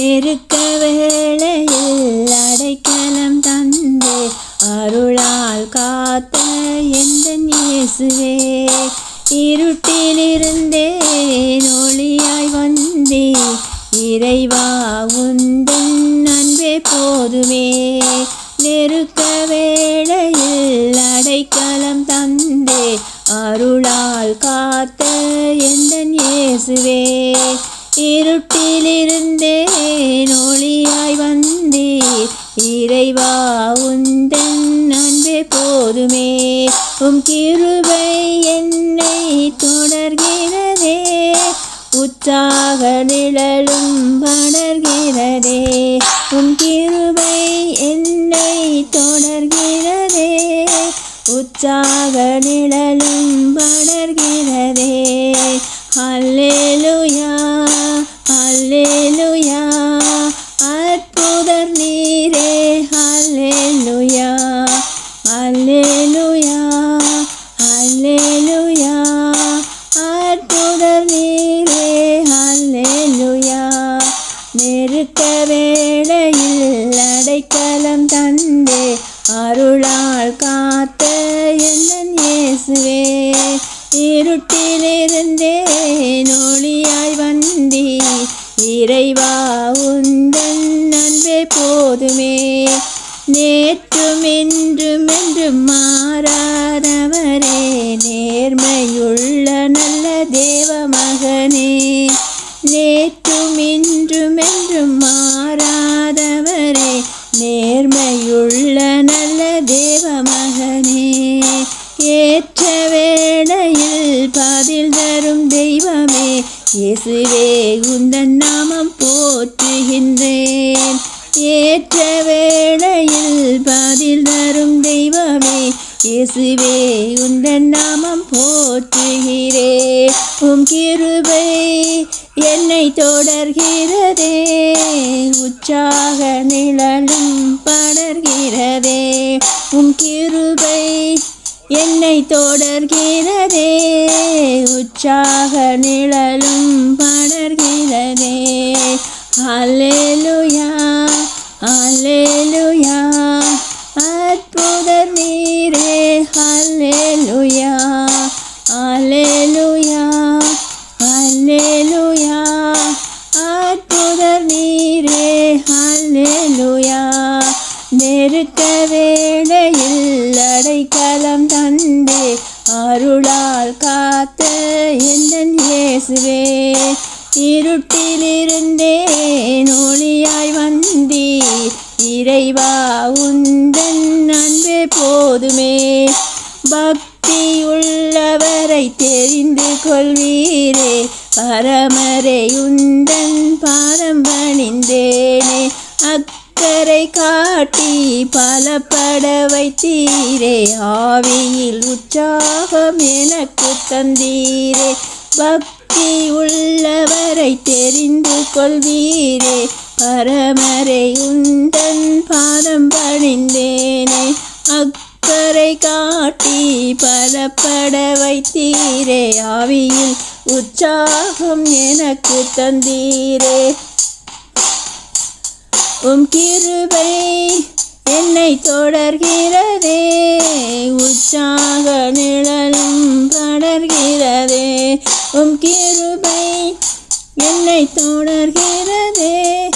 நெருக்க வேளையில் அடைக்கலம் தந்தே. அருளால் காத்த எந்த இயேசுவே? இருட்டிலிருந்தே ஒளியாய் வந்தே. இறைவா உந்தன் அன்பே போதுமே. நெருக்க வேளையில் அடைக்கலம் தந்தே. அருளால் காத்த எந்த இயேசுவே? இருட்டிலிருந்தே ஒளியாய் வந்தீர். இறைவா உந்தன் அன்பே போதுமே. உம் கிருபை என்னை தொடர்கிறதே. உற்சாக நிழலும் படர்கிறதே உம் கிருபை என்னை தொடர்கிறதே. உற்சாக நிழலும் படர்கிறதே அல்லேலுயா அல்லேலுயா அல்லேலுயா அற்புதர் நீரே அல்லேலுயா நெருக்க வேளையில் அடைக்கலம் தந்தே அருளால் காத்த என்னன் இயேசுவே. இருட்டிலிருந்தே ஒளியாய் வந்தே. இறைவா உந்தன் நன்பே போதுமே. நேற்றும் இன்றும் என்றும் மாறாதவரே நேர்மையுள்ள நல்ல தேவ மகனே. நேற்றும் இன்றும் என்றும் மாறாதவரே நேர்மையுள்ள நல்ல தேவ மகனே. ஏற்ற வேளையில் பதில் தரும் தெய்வமே இயேசுவே உந்தன் நாமம் போற்றுகின்ற இயேசுவே உந்தன் நாமம் போற்றுகிறே. உம் கிருபை என்னை தொடர்கிறதே. உற்சாக நிழலும் படர்கிறதே. உம் கிருபை என்னை தொடர்கிறதே. உற்சாக நிழலும் படர்கிறதே. அலேலு ஹல்லேலுயா அல்லேலுயா ஹல்லேலுயா அற்புத நீரே ஹல்லேலுயா நெருக்க வேளையில் அடைக்கலம் தந்தே அருளால் காத்த எந்தன் இயேசுவே. இருட்டிலிருந்தே ஒளியாய் வந்தி இறைவா உந்தன் போதுமே. பக்தியுள்ளவரை தெரிந்து கொள்வீரே. பரமரை உந்தன் பாதம் பணிந்தேனே அக்கறை காட்டி பலப்பட வைத்தீரே. ஆவியில் உற்சாகம் எனக்கு தந்தீரே. பக்தி உள்ளவரை தெரிந்து கொள்வீரே. பரமரை உண்டன் பாதம் பணிந்தேனே காட்டி பலப்பட வைத்தீரே. ஆவியில் உற்சாகம் எனக்கு தந்தீரே. உம் கிருபை என்னை தொடர்கிறதே. உற்சாக நிழலும் படர்கிறதே. உம் கிருபை என்னை தொடர்கிறதே.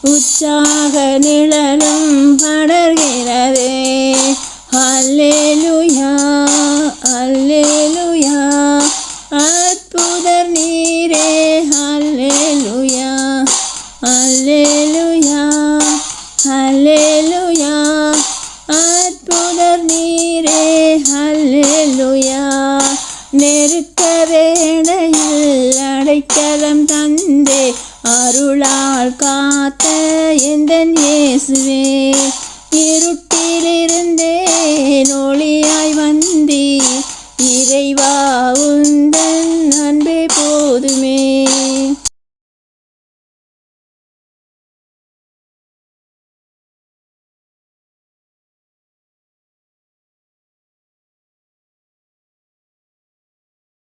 உற்சாக நிழலும் படர்கிறதே. அல்லேலுயா அல்லேலுயா அற்புதர் நீரே அல்லேலுயா அல்லேலுயா அல்லேலுயா அற்புதர் நீரே அல்லேலுயா நெருக்க வேளையில் அடைக்கலம் தந்தே அருளால் காத்த எந்த இயேசுவே இருட்டிலிருந்தே ஒளியாய் வந்த